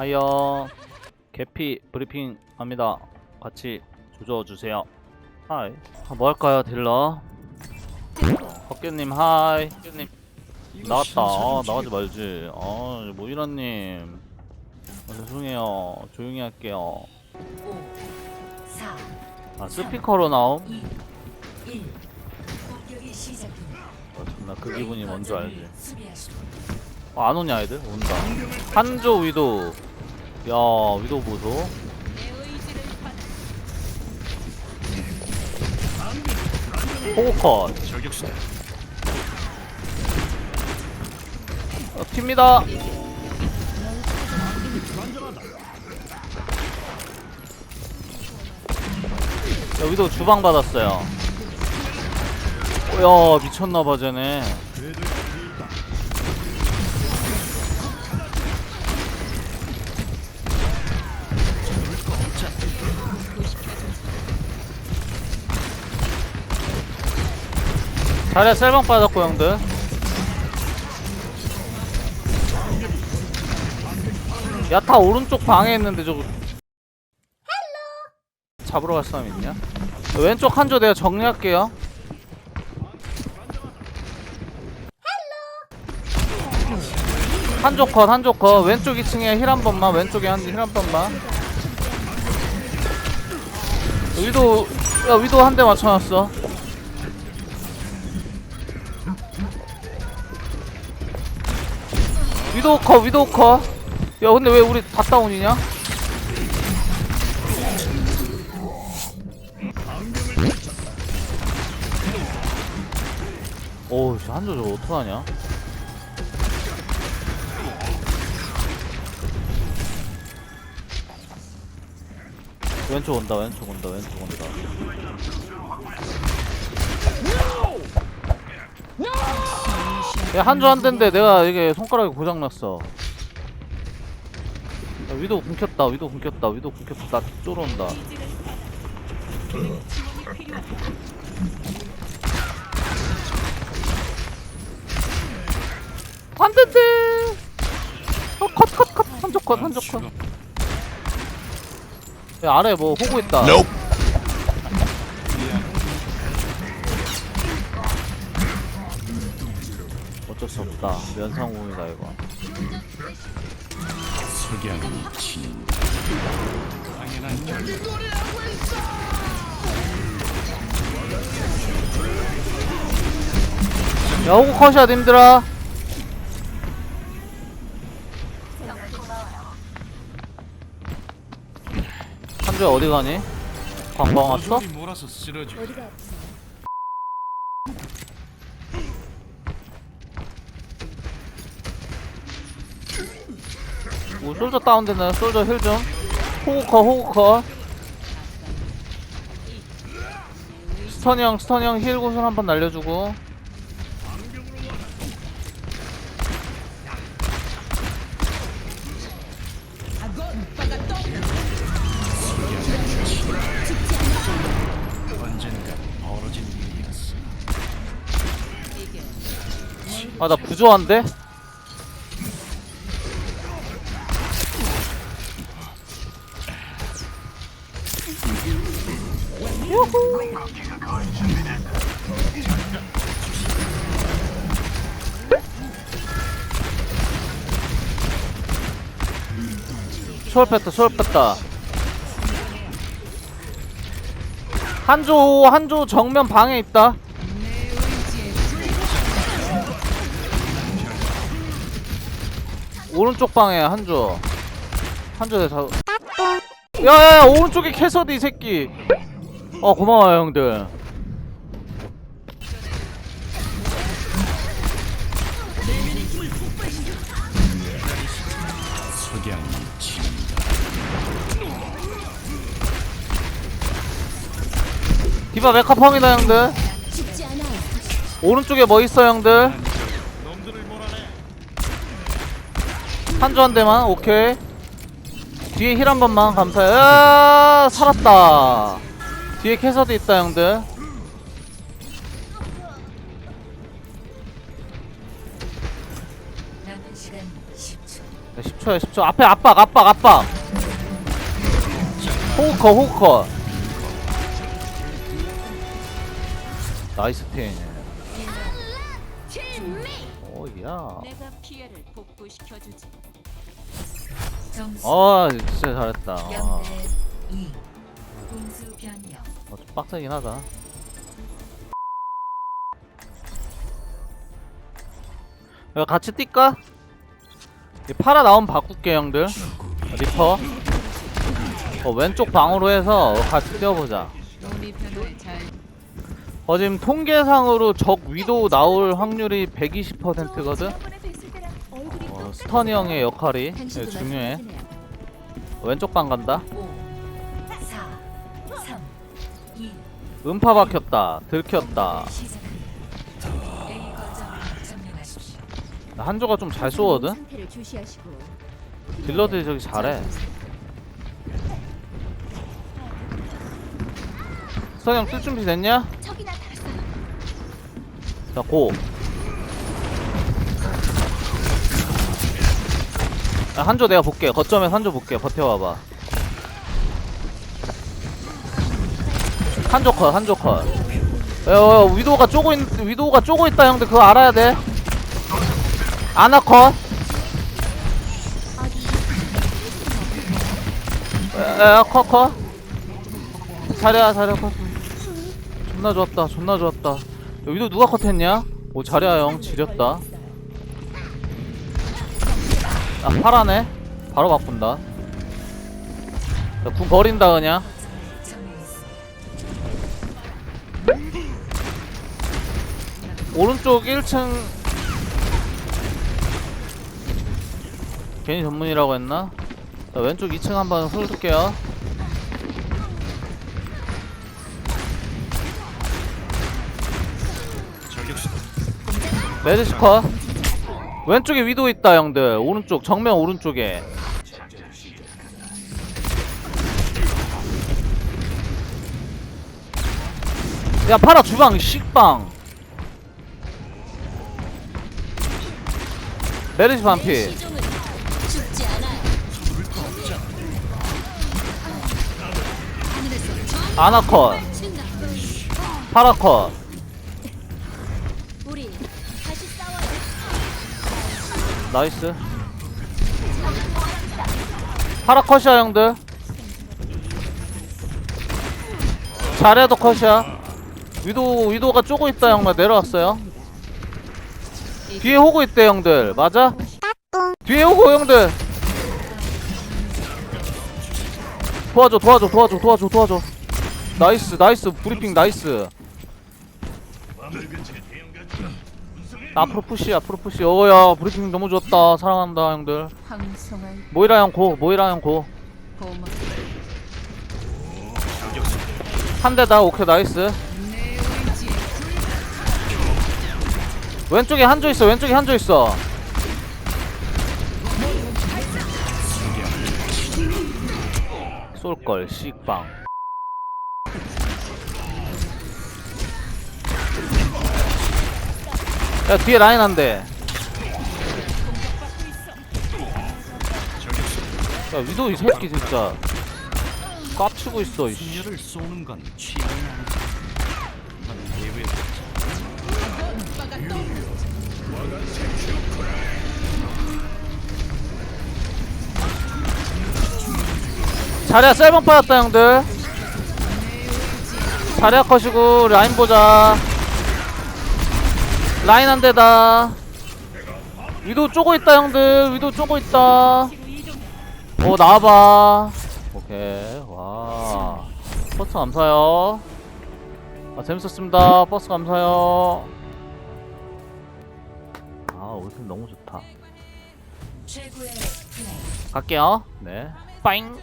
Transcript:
하이어 개피 브리핑 합니다. 같이 조져 주세요. 하이. 아, 뭐 할까요, 딜러? 헛개님 하이. 헛개님 나왔다. 아, 나가지 말지. 아, 모이라님. 아, 죄송해요. 조용히 할게요. 5, 4, 아, 스피커로 나옴? 2, 1. 공격이 시작됩니다. 아, 존나 그 기분이 뭔지 알지. 어, 안 오냐 애들? 온다 한조 위도 야 위도 보소. 저격수다. 어, 튑니다. 야 위도 주방 받았어요. 어, 야 미쳤나봐 쟤네 자리에 셀방 빠졌고 형들. 야타 오른쪽 방에 있는데 저거. 잡으러 갈 사람 있냐? 왼쪽 한 조 내가 정리할게요. 한조 컷 한조 컷. 왼쪽 2층에 힐 한 번만 왼쪽에 한 힐 한 번만. 위도 야 위도 한 대 맞춰놨어 위도 컷 위도 컷야 근데 왜 우리 다 다운이냐? 오우 씨, 한조 저거 어떡하냐? 왼쪽 온다 왼쪽 온다 왼쪽 온다 야 한조 한 대인데 내가 이게 손가락이 고장났어. 야, 위도 굶겼다 위도 굶겼다 위도 굶겼다. 나 쫄아온다. 안된대 어, 컷컷컷. 한조 컷 한조 컷. 야, 아래 뭐 호구 있다. Nope. 어쩔 수 없다 면상공이다 이거 석양이 진다. 당연한. 야 호구 컷이야 님들아 한주야 어디 가니? 관광 왔어? 몰아서 쓰러 져. 뭐 솔저 다운됐나요? 솔저 힐좀 호구 컷 호구 컷 스턴이 형 스턴이 형힐 구슬 한번 날려주고. 아 나 부조한데? 초월 뺐다 초월 뺐다. 한조 한조 정면 방에 있다. 오른쪽 방에 한조. 한조 내 자... 야야야 오른쪽에 캐서디 이 새끼. 어 고마워요 형들. 진다. 디바 메카펑이다 형들. 오른쪽에 뭐 있어 형들. 한조 한 대만 오케이. 뒤에 힐 한 번만 감사해. 야 살았다. 뒤에 캐서디 있다 형들. 남은 시간 10초. 네, 10초야 10초. 앞에 압박 압박 압박. 호우커 호우커 나이스 팀 오야 내가 피해를 복구시켜 주지. 점수 어 진짜 잘했다 아, 0대 2. 공수 변경. 어, 좀 빡세긴 하다 야, 같이 뛸까? 이 파라 나오면 바꿀게 형들 리퍼 어, 왼쪽 방으로 해서 같이 뛰어보자 우리 편을 잘 어 지금 통계상으로 적 위도 나올 확률이 120%거든? 어, 스턴이 형의 역할이 네, 중요해. 왼쪽 방 간다. 5, 4, 3, 2, 음파 박혔다. 들켰다. 한조가 좀 잘 쏘거든? 딜러들이 저기 잘해. 스턴이 형쓸 준비 됐냐? 자, 고. 야, 한조 내가 볼게. 거점에서 한조 볼게. 버텨봐봐. 한조 컷, 한조 컷. 야, 야, 위도우가 쪼고 있, 위도우가 쪼고 있다, 형들. 그거 알아야 돼. 아나 컷. 야, 야, 컷, 컷. 자리야, 자리야, 컷. 존나 좋았다, 존나 좋았다. 야, 위도 누가 컷했냐? 오 자리야 형 지렸다 아 파라네 바로 바꾼다 야, 궁 버린다 그냥. 오른쪽 1층 괜히 전문이라고 했나? 자, 왼쪽 2층 한번 훑을게요 메드시커 왼쪽에 위도 있다 형들. 오른쪽 정면 오른쪽에. 야 파라 주방 식빵. 메르시 반피. 아나컷. 파라컷 나이스. 파라 컷이야 형들. 잘해도 컷이야. 위도 위도가 쪼고 있다 형들. 내려왔어요. 뒤에 호구 있대 형들. 맞아? 뒤에 호구 형들. 도와줘 도와줘 도와줘 도와줘 도와줘. 나이스 나이스. 브리핑 나이스 앞으로 푸시 앞으로 푸시. 어야 브리핑 너무 좋았다. 사랑한다 형들. 모이라 형고 모이라 형고. 고마. 한 대다 오케이 나이스. 왼쪽에 한조 있어 왼쪽에 한조 있어. 쏠걸 식빵 야 뒤에 라인 한대. 야 위도 이 새끼 진짜. 깝치고 있어 이씨. 자리야 셀방 빠졌다 형들. 자리야 컷이고 라인 보자 라인 한 대다. 위도 쪼고 있다 형들. 위도 쪼고 있다. 오 나와봐. 오케이. 와. 버스 감사요. 아 재밌었습니다. 버스 감사요. 아팀 너무 좋다. 갈게요. 네. 빠잉